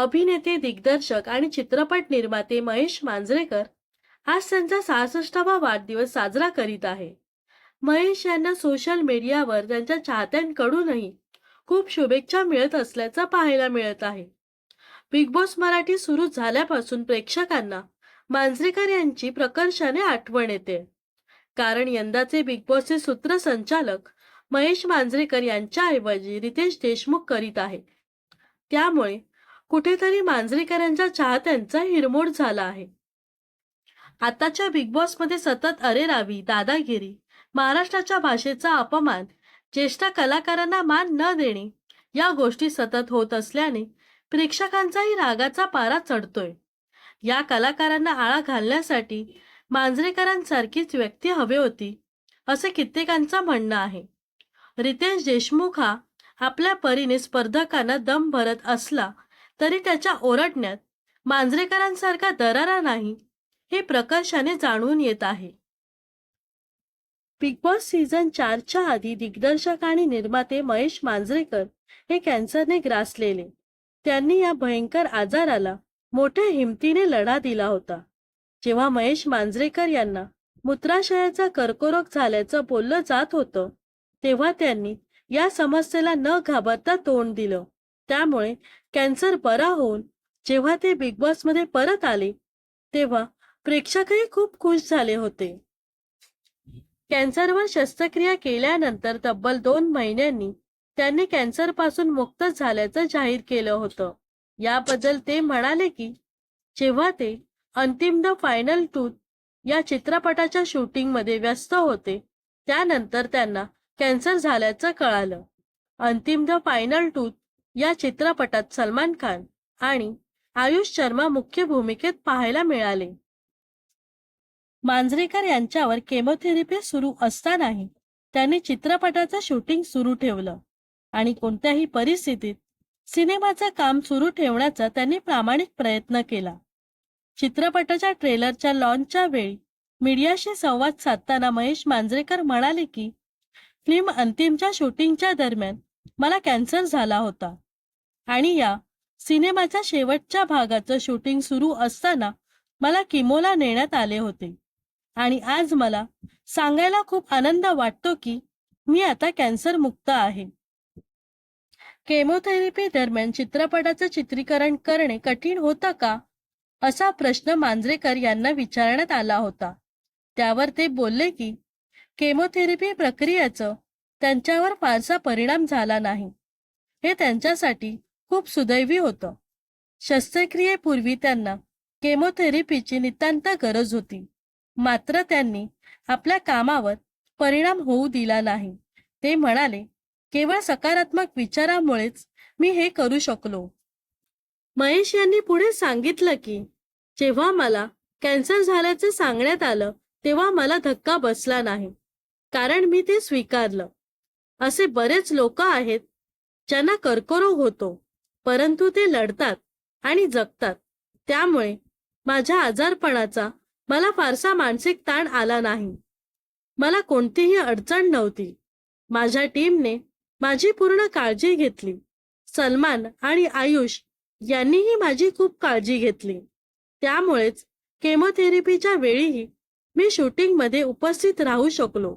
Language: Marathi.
अभिनेते दिग्दर्शक आणि चित्रपट निर्माते महेश मांजरेकर आज त्यांचा सहासष्टावा वाढदिवस साजरा करीत आहे. महेश यांना सोशल मीडियावर त्यांच्या चाहत्यांकडूनही खूप शुभेच्छा मिळत असल्याचं पाहायला मिळत आहे. बिग बॉस मराठी सुरू झाल्यापासून प्रेक्षकांना मांजरेकर यांची प्रकर्षाने आठवण येते. कारण यंदाचे बिग बॉसचे सूत्रसंचालक महेश मांजरेकर यांच्याऐवजी रितेश देशमुख करीत आहे त्यामुळे कुठेतरी मांजरेकरांच्या चाहत्यांचा हिरमोड झाला आहे. आताच्या बिग बॉसमध्ये सतत अरे रावी दादागिरी महाराष्ट्राच्या भाषेचा अपमान ज्येष्ठ कलाकारांना मान न देणे या गोष्टी सतत होत असल्याने प्रेक्षकांचाही रागाचा पारा चढतोय. या कलाकारांना आळा घालण्यासाठी मांजरेकरांसारखीच व्यक्ती हवी होती असे कित्येकांचं म्हणणं आहे. रितेश देशमुख हा आपल्या परीने स्पर्धकांना दम भरत असला तरी त्याच्या ओरडण्यात मांजरेकरांसारखा दरारा नाही हे प्रकर्षाने जाणून येत आहे. बिग बॉस सीझन चारच्या आधी दिग्दर्शक आणि निर्माते महेश मांजरेकर हे कॅन्सरने ग्रासलेले. त्यांनी या भयंकर आजाराला मोठ्या हिमतीने लढा दिला होता. जेव्हा महेश मांजरेकर यांना मूत्राशयाचा कर्करोग झाल्याचं बोललं जात होतं तेव्हा त्यांनी या समस्येला न घाबरता तोंड दिलं. त्यामुळे कॅन्सर बरा होऊन जेव्हा ते बिग बॉसमध्ये परत आले तेव्हा प्रेक्षकही खूप खुश झाले होते. कॅन्सरवर शस्त्रक्रिया केल्यानंतर तब्बल दोन महिन्यांनी त्यांनी कॅन्सरपासून मुक्त झाल्याचं जाहीर केलं होतं. याबद्दल ते म्हणाले की जेव्हा ते अंतिम द फायनल टूथ या चित्रपटाच्या शूटिंगमध्ये व्यस्त होते त्यानंतर त्यांना कॅन्सर झाल्याचं कळालं. अंतिम द फायनल टूथ या चित्रपटात सलमान खान आणि आयुष शर्मा मुख्य भूमिकेत पाहायला मिळाले. मांजरेकर यांच्यावर केमोथेरपी सुरू असतानाही त्यांनी चित्रपटाचं शूटिंग सुरू ठेवलं आणि कोणत्याही परिस्थितीत सिनेमाचं काम सुरू ठेवण्याचा त्यांनी प्रामाणिक प्रयत्न केला. चित्रपटाच्या ट्रेलरच्या लॉन्चच्या वेळी मीडियाशी संवाद साधताना महेश मांजरेकर म्हणाले की फिल्म अंतिमच्या शूटिंगच्या दरम्यान मला कॅन्सर झाला होता. आणि या सिनेमाच्या शेवटच्या भागाचं शूटिंग सुरू असताना मला किमोला नेण्यात आले होते. आणि आज मला सांगायला खूप आनंद वाटतो की मी आता कॅन्सर मुक्त आहे. केमोथेरपी दरम्यान चित्रपटाचं चित्रीकरण करणे कठीण होतं का? असा प्रश्न मांजरेकर यांना विचारण्यात आला होता. त्यावर ते बोलले की केमोथेरपी प्रक्रियेचं त्यांच्यावर फारसा परिणाम झाला नाही. हे त्यांच्यासाठी खूप सुदैवी होतं. शस्त्रक्रियेपूर्वी त्यांना केमोथेरपीची नितांत गरज होती. मात्र त्यांनी आपल्या कामावर परिणाम होऊ दिला नाही. ते म्हणाले केवळ सकारात्मक विचारामुळेच मी हे करू शकलो. महेश यांनी पुढे सांगितलं की जेव्हा मला कॅन्सर झाल्याचं सांगण्यात आलं तेव्हा मला धक्का बसला नाही. कारण मी ते स्वीकारलं. असे बरेच लोक आहेत ज्यांना कर्करोग होतो. परंतु ते लढतात आणि जगतात. त्यामुळे माझ्या आजारपणाचा मला फारसा मानसिक ताण आला नाही. मला कोणतीही अडचण नव्हती. माझ्या टीमने माझी पूर्ण काळजी घेतली. सलमान आणि आयुष यांनीही माझी खूप काळजी घेतली. त्यामुळेच केमोथेरपीच्या वेळीही मी शूटिंगमध्ये उपस्थित राहू शकलो.